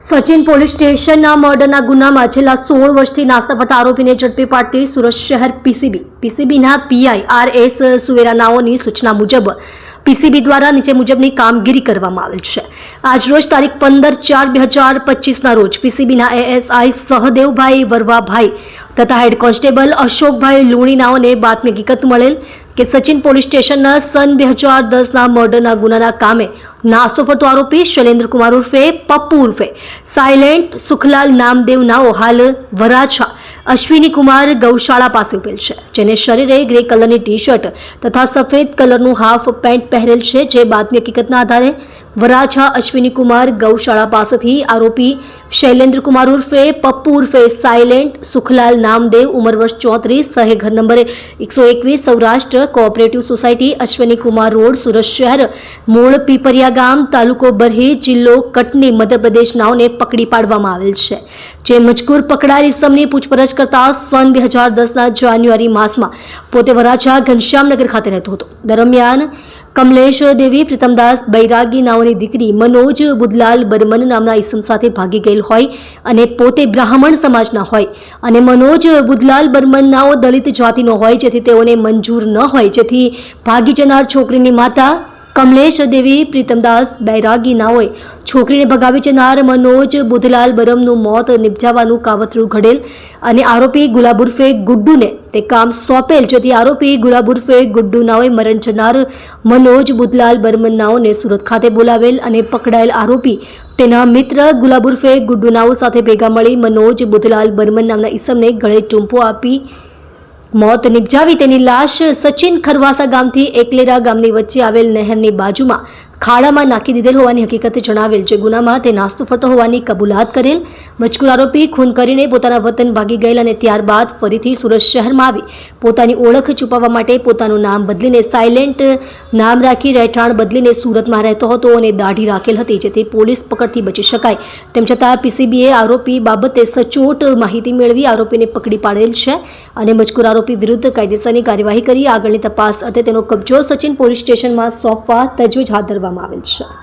Sachin police સ્ટેશનના મર્ડરના ગુનામાં છેલ્લા સોળ વર્ષથી નાસ્તા આરોપીને ઝડપી પાડતી સુરત શહેર પીસીબી. પીસીબીના પીઆઈ આર એસ સુવેરાનાઓની સૂચના મુજબ પીસીબી દ્વારા નીચે મુજબની કામગીરી કરવામાં આવેલ છે. આજરોજ તારીખ પંદર ચાર બે હજાર પચીસના રોજ પીસીબીના એએસઆઈ સહદેવભાઈ વરવાભાઈ તથા હેડ કોન્સ્ટેબલ અશોકભાઈ લુણીનાઓને બાતમી હકીકત મળેલ કે સચિન પોલીસ સ્ટેશનના સન બે હજાર દસના મર્ડરના ગુનાના કામે નાસ્તો ફરતો આરોપી શૈલેન્દ્રકુમાર ઉર્ફે પપ્પુ ઉર્ફે, સાયલેન્ટ સુખલાલ નામદેવ નાઓ હાલ વરાછા, અશ્વિની કુમાર ગૌશાળા પાસે ઉભેલ છે, જેને શરીરે ગ્રે કલરની ટી શર્ટ તથા સફેદ કલરનું હાફ પેન્ટ પહેરેલ છે, જે બાતમી હકીકતના આધારે વરાછા અશ્વિનીકુમાર ગૌશાળા પાસેથી આરોપી શૈલેન્દ્રકુમાર ઉર્ફે પપ્પુ ઉર્ફે સાયલેન્ટ સુખલાલ નામદેવ ઉંમર વર્ષ ચોત્રીસ, સહે ઘર નંબર એકસો એકવીસ, Saurashtra cooperative society Ashwinikumar road, Surat શહેર, મૂળ પીપરિયા ગામ, તાલુકો બરહી જિલ્લો કટની મધ્યપ્રદેશ નાઓને પકડી પાડવામાં આવેલ છે. જે મજકૂર પકડાયેલ ઇસમની પૂછપરછ કરતા સન બે હજાર દસના જાન્યુઆરી માસમાં પોતે વરાછા ઘનશ્યામનગર ખાતે રહેતો હતો. દરમિયાન કમલેશ દેવી, પ્રીતમદાસ બૈરાગી, નાઓની દીકરી મનોજ બુદલાલ બર્મન નામના ઈસમ સાથે ભાગી ગયેલ હોય અને પોતે બ્રાહ્મણ સમાજના હોય અને મનોજ બુદલાલ બર્મનનાઓ દલિત જાતિનો હોય જેથી તેઓને મંજૂર ન હોય જેથી ભાગી જનાર છોકરીની માતા કમલેશ દેવી, પ્રીતમદાસ બૈરાગી નાઓએ છોકરીને ભગાવી જનાર મનોજ બુધલાલ બરમનું મોત નિપજાવવાનું કાવતરું ઘડેલ અને આરોપી ગુલાબ ઉર્ફે ગુડ્ડુને તે કામ સોંપેલ. જેથી આરોપી ગુલાબ ઉર્ફે ગુડ્ડુ નાઓએ મરણ જનાર મનોજ બુધલાલ બર્મન નાઓને સુરત ખાતે બોલાવેલ અને પકડાયેલ આરોપી તેના મિત્ર ગુલાબ ઉર્ફે ગુડ્ડુ નાઓ સાથે ભેગા મળી મનોજ બુધલાલ બર્મન નામના ઈસમને ગળે ચૂંપો આપી મોત નિપજાવી તેની લાશ સચિન ખરવાસા ગામથી એકલેરા ગામની વચ્ચે આવેલ નહેરની બાજુમાં ખાડામાં નાખી દીધેલ હોવાની હકીકતે જણાવેલ જે ગુનામાં તે નાસ્તો ફરતો હોવાની કબૂલાત કરેલ મજકૂર આરોપી ખૂન કરીને પોતાના વતન ભાગી ગયેલ અને ત્યારબાદ ફરીથી સુરત શહેરમાં આવી. પોતાની ઓળખ છુપાવવા માટે પોતાનું નામ બદલીને સાયલેન્ટ નામ રાખી રહેઠાણ બદલીને સુરતમાં રહેતો હતો અને દાઢી રાખેલ હતી, જેથી પોલીસ પકડથી બચી શકાય. તેમ છતાં પીસીબીએ આરોપી બાબતે સચોટ માહિતી મેળવી આરોપીને પકડી પાડેલ છે અને મજકૂર આરોપી વિરુદ્ધ કાયદેસરની કાર્યવાહી કરી આગળની તપાસ અર્થે તેનો કબજો સચિન પોલીસ સ્ટેશનમાં સોંપવા તજવીજ હાથ ધરવામાં આવેલ છે.